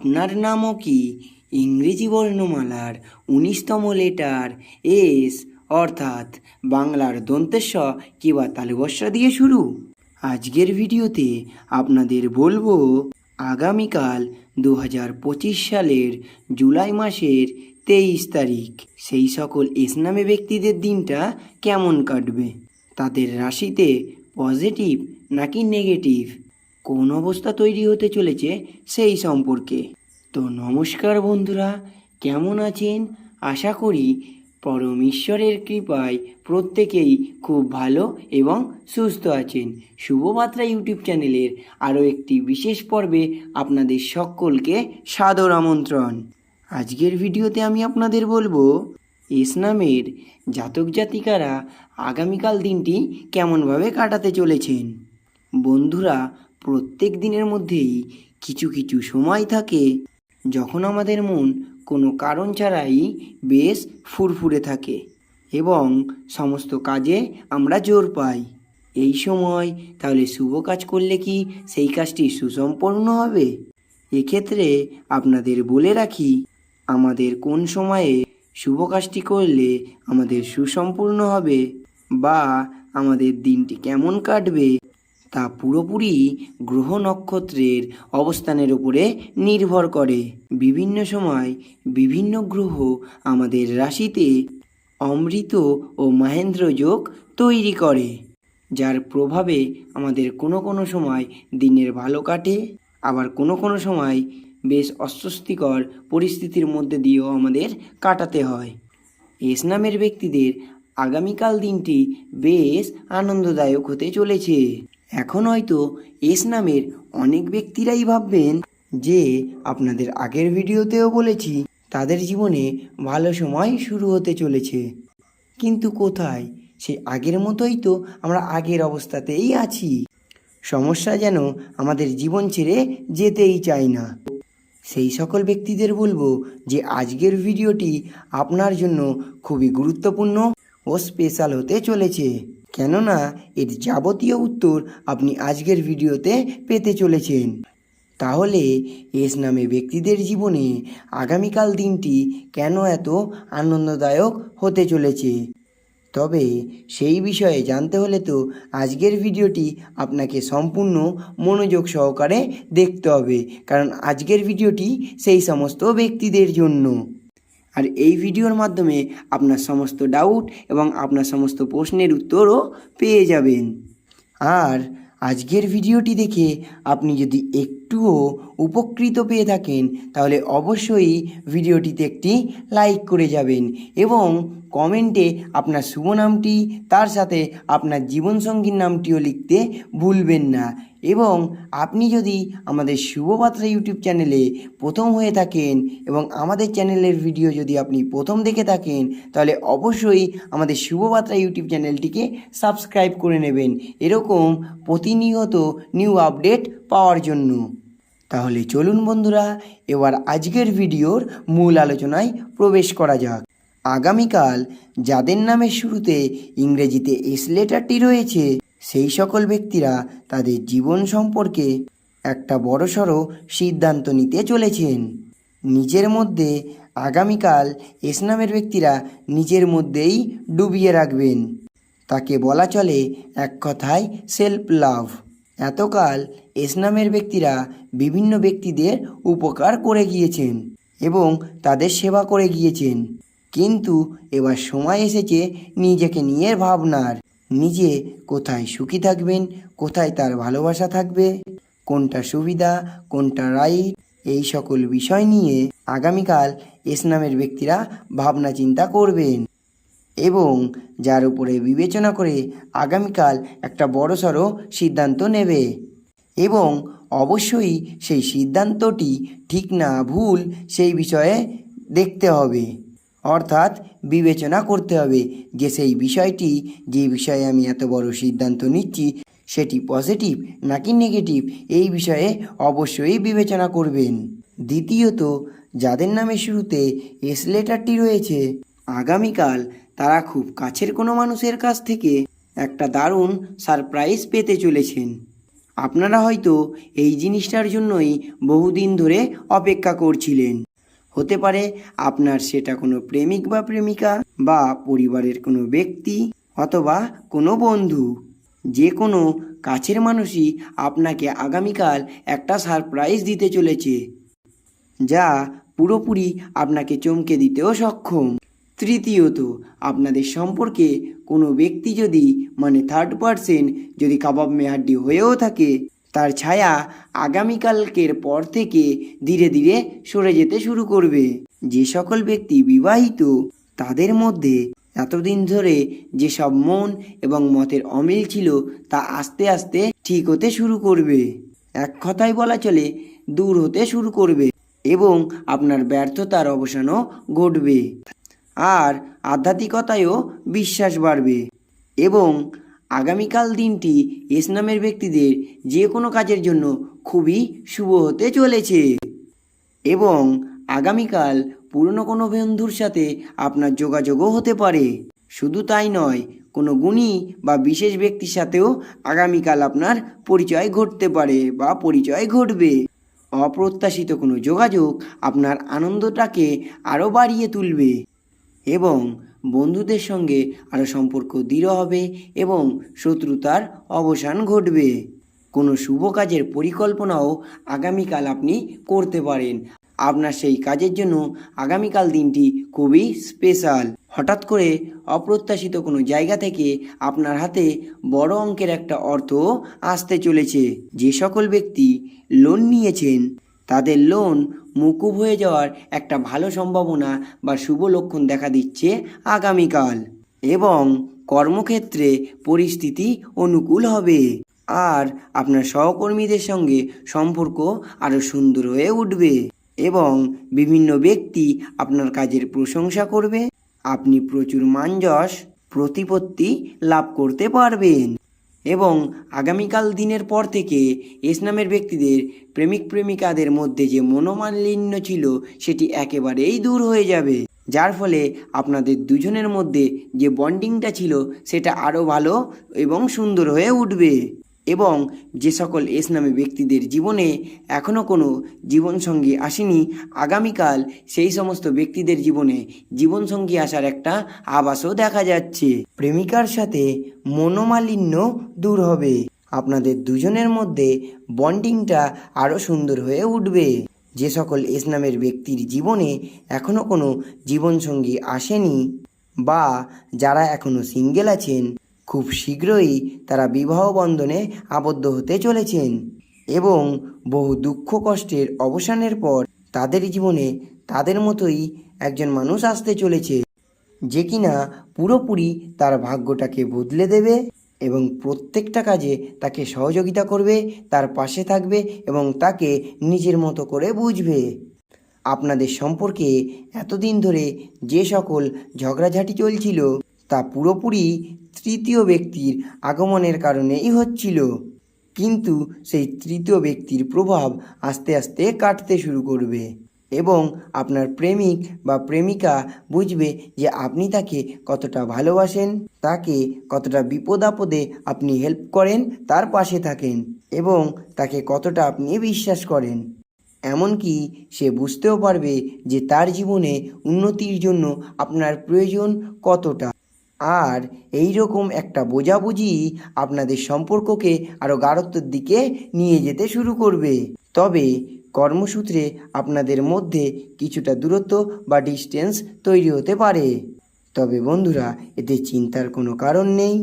আপনার নামও কি? ইংরেজি বর্ণমালার উনিশতম লেটার এস, অর্থাৎ বাংলার দন্তেস্ব কিংবা তালবস্যা দিয়ে শুরু? আজকের ভিডিওতে আপনাদের বলব, আগামীকাল দু পঁচিশ সালের জুলাই মাসের তেইশ তারিখ, সেই সকল ইসলামী ব্যক্তিদের দিনটা কেমন কাটবে? তাদের রাশিতে পজিটিভ নাকি নেগেটিভ? কোন অবস্থা তৈরি হতে চলেছে সেই সম্পর্কে। তো নমস্কার বন্ধুরা, কেমন আছেন? আশা করি পরম ঈশ্বরের কৃপায় প্রত্যেকেই খুব ভালো এবং সুস্থ আছেন। শুভমাত্রা ইউটিউব চ্যানেলের আরও একটি বিশেষ পর্বে আপনাদের সকলকে সাদর আমন্ত্রণ। আজকের ভিডিওতে আমি আপনাদের বলব ইসলামের জাতক জাতিকারা আগামীকাল দিনটি কেমনভাবে কাটাতে চলেছেন। বন্ধুরা প্রত্যেক দিনের মধ্যেই কিছু কিছু সময় থাকে যখন আমাদের মন কোনো কারণ ছাড়াই বেশ ফুরফুরে থাকে এবং সমস্ত কাজে আমরা জোর পাই। এই সময় তাহলে শুভ কাজ করলে কি সেই কাজটি সুসম্পন্ন হবে? এক্ষেত্রে আপনাদের বলে রাখি, আমাদের কোন সময়ে শুভ কাজটি করলে আমাদের সুসম্পূর্ণ হবে বা আমাদের দিনটি কেমন কাটবে তা পুরোপুরি গ্রহ নক্ষত্রের অবস্থানের উপরে নির্ভর করে। বিভিন্ন সময় বিভিন্ন গ্রহ আমাদের রাশিতে অমৃত ও মহেন্দ্র যোগ তৈরি করে, যার প্রভাবে আমাদের কোনো কোনো সময় দিনের ভালো কাটে, আবার কোনো কোনো সময় বেশ অস্বস্তিকর পরিস্থিতির মধ্যে দিয়েও আমাদের কাটাতে হয়। ইসলামের ব্যক্তিদের আগামীকাল দিনটি বেশ আনন্দদায়ক হতে চলেছে। এখন হয়তো এস নামের অনেক ব্যক্তিরাই ভাববেন যে আপনাদের আগের ভিডিওতেও বলেছি, তাদের জীবনে ভালো সময় শুরু হতে চলেছে। কিন্তু কোথায়? সেই আগের মতোই তো আমরা আগের অবস্থাতেই আছি। সমস্যা যেন আমাদের জীবন ছেড়ে যেতেই চায় না। সেই সকল ব্যক্তিদের বলব যে আজকের ভিডিওটি আপনার জন্য খুবই গুরুত্বপূর্ণ ও স্পেশাল হতে চলেছে। কেননা এর যাবতীয় উত্তর আপনি আজকের ভিডিওতে পেতে চলেছেন। তাহলে এস নামে ব্যক্তিদের জীবনে আগামীকাল দিনটি কেন এত আনন্দদায়ক হতে চলেছে? তবে সেই বিষয়ে জানতে হলে তো আজকের ভিডিওটি আপনাকে সম্পূর্ণ মনোযোগ সহকারে দেখতে হবে, কারণ আজকের ভিডিওটি সেই সমস্ত ব্যক্তিদের জন্য। আর এই ভিডিওর মাধ্যমে আপনার সমস্ত ডাউট এবং আপনার সমস্ত প্রশ্নের উত্তরও পেয়ে যাবেন। আর আজকের ভিডিওটি দেখে আপনি যদি একটুও উপকৃত পেয়ে থাকেন, তাহলে অবশ্যই ভিডিওটিতে একটি লাইক করে যাবেন এবং কমেন্টে আপনার শুভ নামটি, তার সাথে আপনার জীবনসঙ্গীর নামটিও লিখতে ভুলবেন না। এবং আপনি যদি আমাদের শুভবার্তা ইউটিউব চ্যানেলে প্রথম হয়ে থাকেন এবং আমাদের চ্যানেলের ভিডিও যদি আপনি প্রথম দেখে থাকেন, তাহলে অবশ্যই আমাদের শুভবার্তা ইউটিউব চ্যানেলটিকে সাবস্ক্রাইব করে নেবেন। এরকম প্রতিনিয়ত নিউ আপডেট পাওয়ার জন্য। তাহলে চলুন বন্ধুরা, এবার আজকের ভিডিওর মূল আলোচনায় প্রবেশ করা যাক। আগামীকাল, যাদের নামের শুরুতে ইংরেজিতে এস লেটারটি রয়েছে, সেই সকল ব্যক্তিরা তাদের জীবন সম্পর্কে একটা বড়সড় সিদ্ধান্ত নিতে চলেছেন। নিজের মধ্যে আগামীকাল এস নামের ব্যক্তিরা নিজের মধ্যেই ডুবিয়ে রাখবেন। তাকে বলা চলে এক কথায় সেলফ লাভ এতকাল ইসলামের ব্যক্তিরা বিভিন্ন ব্যক্তিদের উপকার করে গিয়েছেন এবং তাদের সেবা করে গিয়েছেন। কিন্তু এবার সময় এসেছে নিজেকে নিয়ে ভাবনার। নিজে কোথায় সুখী থাকবেন, কোথায় তার ভালোবাসা থাকবে, কোনটা সুবিধা, কোনটা রাইট, এই সকল বিষয় নিয়ে আগামীকাল ইসলামের ব্যক্তিরা ভাবনা চিন্তা করবেন। এবং যার উপরে বিবেচনা করে আগামীকাল একটা বড়সড় সিদ্ধান্ত নেবে। এবং অবশ্যই সেই সিদ্ধান্তটি ঠিক না ভুল সেই বিষয়ে দেখতে হবে। অর্থাৎ বিবেচনা করতে হবে যে সেই বিষয়টি, যে বিষয়ে আমি এত বড় সিদ্ধান্ত নিচ্ছি, সেটি পজিটিভ নাকি নেগেটিভ, এই বিষয়ে অবশ্যই বিবেচনা করবেন। দ্বিতীয়ত, যাদের নামে শুরুতে এস লেটারটি রয়েছে, আগামীকাল তারা খুব কাছের কোনো মানুষের কাছ থেকে একটা দারুণ সারপ্রাইজ পেতে চলেছেন। আপনারা হয়তো এই জিনিসটার জন্যই বহুদিন ধরে অপেক্ষা করছিলেন। হতে পারে আপনার সেটা কোনো প্রেমিক বা প্রেমিকা বা পরিবারের কোনো ব্যক্তি অথবা কোনো বন্ধু। যে কোনো কাছের মানুষই আপনাকে আগামীকাল একটা সারপ্রাইজ দিতে চলেছে, যা পুরোপুরি আপনাকে চমকে দিতেও সক্ষম। তৃতীয়ত, আপনাদের সম্পর্কে কোনো ব্যক্তি যদি মানে থার্ড পারসন যদি কাবাব মেহাড্ডি হয়েও থাকে, তার ছায়া আগামীকালকের পর থেকে ধীরে ধীরে সরে যেতে শুরু করবে। যে সকল ব্যক্তি বিবাহিত, তাদের মধ্যে এতদিন ধরে যেসব মন এবং মতের অমিল ছিল, তা আস্তে আস্তে ঠিক হতে শুরু করবে। এক কথায় বলা চলে, দূর হতে শুরু করবে এবং আপনার ব্যর্থতার অবসানও ঘটবে। আর আধ্যাত্মিকতায়ও বিশ্বাস বাড়বে। এবং আগামীকাল দিনটি এস নামের ব্যক্তিদের যে কোনো কাজের জন্য খুবই শুভ হতে চলেছে। এবং আগামীকাল পুরনো কোনো বন্ধুর সাথে আপনার যোগাযোগও হতে পারে। শুধু তাই নয়, কোনো গুণী বা বিশেষ ব্যক্তির সাথেও আগামীকাল আপনার পরিচয় ঘটতে পারে বা পরিচয় ঘটবে। অপ্রত্যাশিত কোনো যোগাযোগ আপনার আনন্দটাকে আরও বাড়িয়ে তুলবে। এবং বন্ধুদের সঙ্গে আরও সম্পর্ক দৃঢ় হবে এবং শত্রুতার অবসান ঘটবে। কোনো শুভ কাজের পরিকল্পনাও আগামীকাল আপনি করতে পারেন। আপনার সেই কাজের জন্য আগামীকাল দিনটি খুবই স্পেশাল। হঠাৎ করে অপ্রত্যাশিত কোনো জায়গা থেকে আপনার হাতে বড় অঙ্কের একটা অর্থ আসতে চলেছে। যে সকল ব্যক্তি লোন নিয়েছেন তাদের লোন মুকুব হয়ে যাওয়ার একটা ভালো সম্ভাবনা বা শুভ লক্ষণ দেখা দিচ্ছে আগামীকাল। এবং কর্মক্ষেত্রে পরিস্থিতি অনুকূল হবে। আর আপনার সহকর্মীদের সঙ্গে সম্পর্ক আরও সুন্দর হয়ে উঠবে। এবং বিভিন্ন ব্যক্তি আপনার কাজের প্রশংসা করবে। আপনি প্রচুর মানযশ প্রতিপত্তি লাভ করতে পারবেন। এবং আগামীকাল দিনের পর থেকে ইসলামের ব্যক্তিদের প্রেমিক প্রেমিকাদের মধ্যে যে মনোমালিন্য ছিল, সেটি একেবারেই দূর হয়ে যাবে। যার ফলে আপনাদের দুজনের মধ্যে যে বন্ডিংটা ছিল, সেটা আরও ভালো এবং সুন্দর হয়ে উঠবে। এবং যে সকল এস নামে ব্যক্তিদের জীবনে এখনও কোনো জীবনসঙ্গী আসেনি, আগামীকাল সেই সমস্ত ব্যক্তিদের জীবনে জীবনসঙ্গী আসার একটা আভাসও দেখা যাচ্ছে। প্রেমিকার সাথে মনোমালিন্য দূর হবে। আপনাদের দুজনের মধ্যে বন্ডিংটা আরও সুন্দর হয়ে উঠবে। যে সকল এস নামের ব্যক্তির জীবনে এখনও কোনো জীবনসঙ্গী আসেনি বা যারা এখনও সিঙ্গেল আছেন খুব শীঘ্রই তারা বিবাহ বন্ধনে আবদ্ধ হতে চলেছেন এবং বহু দুঃখ কষ্টের অবসানের পর তাদের জীবনে তাদের মতোই একজন মানুষ আসতে চলেছে, যে কিনা পুরোপুরি তার ভাগ্যটাকে বদলে দেবে এবং প্রত্যেকটা কাজে তাকে সহযোগিতা করবে, তার পাশে থাকবে এবং তাকে নিজের মতো করে বুঝবে। আপনাদের সম্পর্কে এতদিন ধরে যে সকল ঝগড়াঝাটি চলছিল তা পুরোপুরি তৃতীয় ব্যক্তির আগমনের কারণেই হচ্ছিল। কিন্তু সেই তৃতীয় ব্যক্তির প্রভাব আস্তে আস্তে কাটতে শুরু করবে এবং আপনার প্রেমিক বা প্রেমিকা বুঝবে যে আপনি তাকে কতটা ভালোবাসেন, তাকে কতটা বিপদ আপদে আপনি হেল্প করেন, তার পাশে থাকেন এবং তাকে কতটা আপনি বিশ্বাস করেন। এমনকি সে বুঝতেও পারবে যে তার জীবনে উন্নতির জন্য আপনার প্রয়োজন কতটা। আর এই রকম একটা বোঝাবুঝি আপনাদের সম্পর্ককে আরও গাঢ়ত্বের দিকে নিয়ে যেতে শুরু করবে। তবে কর্মসূত্রে আপনাদের মধ্যে কিছুটা দূরত্ব বা ডিস্টেন্স তৈরি হতে পারে। তবে বন্ধুরা, এতে চিন্তার কোনো কারণ নেই।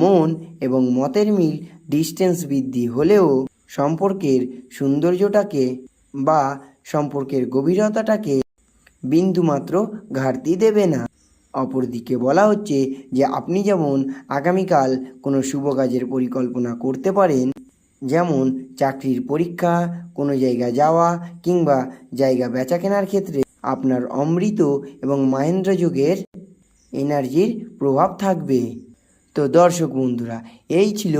মন এবং মতের মিল ডিস্টেন্স বৃদ্ধি হলেও সম্পর্কের সৌন্দর্যটাকে বা সম্পর্কের গভীরতাটাকে বিন্দুমাত্র ঘাটতি দেবে না। অপরদিকে বলা হচ্ছে যে আপনি যেমন আগামীকাল কোনো শুভ কাজের পরিকল্পনা করতে পারেন, যেমন চাকরির পরীক্ষা, কোনো জায়গা যাওয়া কিংবা জায়গা বেচা কেনার ক্ষেত্রে আপনার অমৃত এবং মাহেন্দ্র যুগের এনার্জির প্রভাব থাকবে। তো দর্শক বন্ধুরা, এই ছিল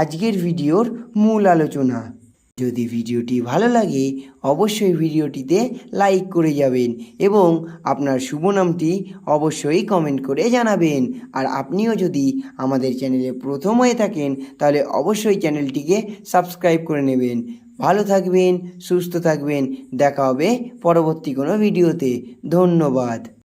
আজকের ভিডিওর মূল আলোচনা। যদি ভিডিওটি ভালো লাগে, অবশ্যই ভিডিওটিতে লাইক করে যাবেন এবং আপনার শুভ নামটি অবশ্যই কমেন্ট করে জানাবেন। আর আপনিও যদি আমাদের চ্যানেলে প্রথম হয়ে থাকেন, তাহলে অবশ্যই চ্যানেলটিকে সাবস্ক্রাইব করে নেবেন। ভালো থাকবেন, সুস্থ থাকবেন, দেখা হবে পরবর্তী কোনো ভিডিওতে ধন্যবাদ।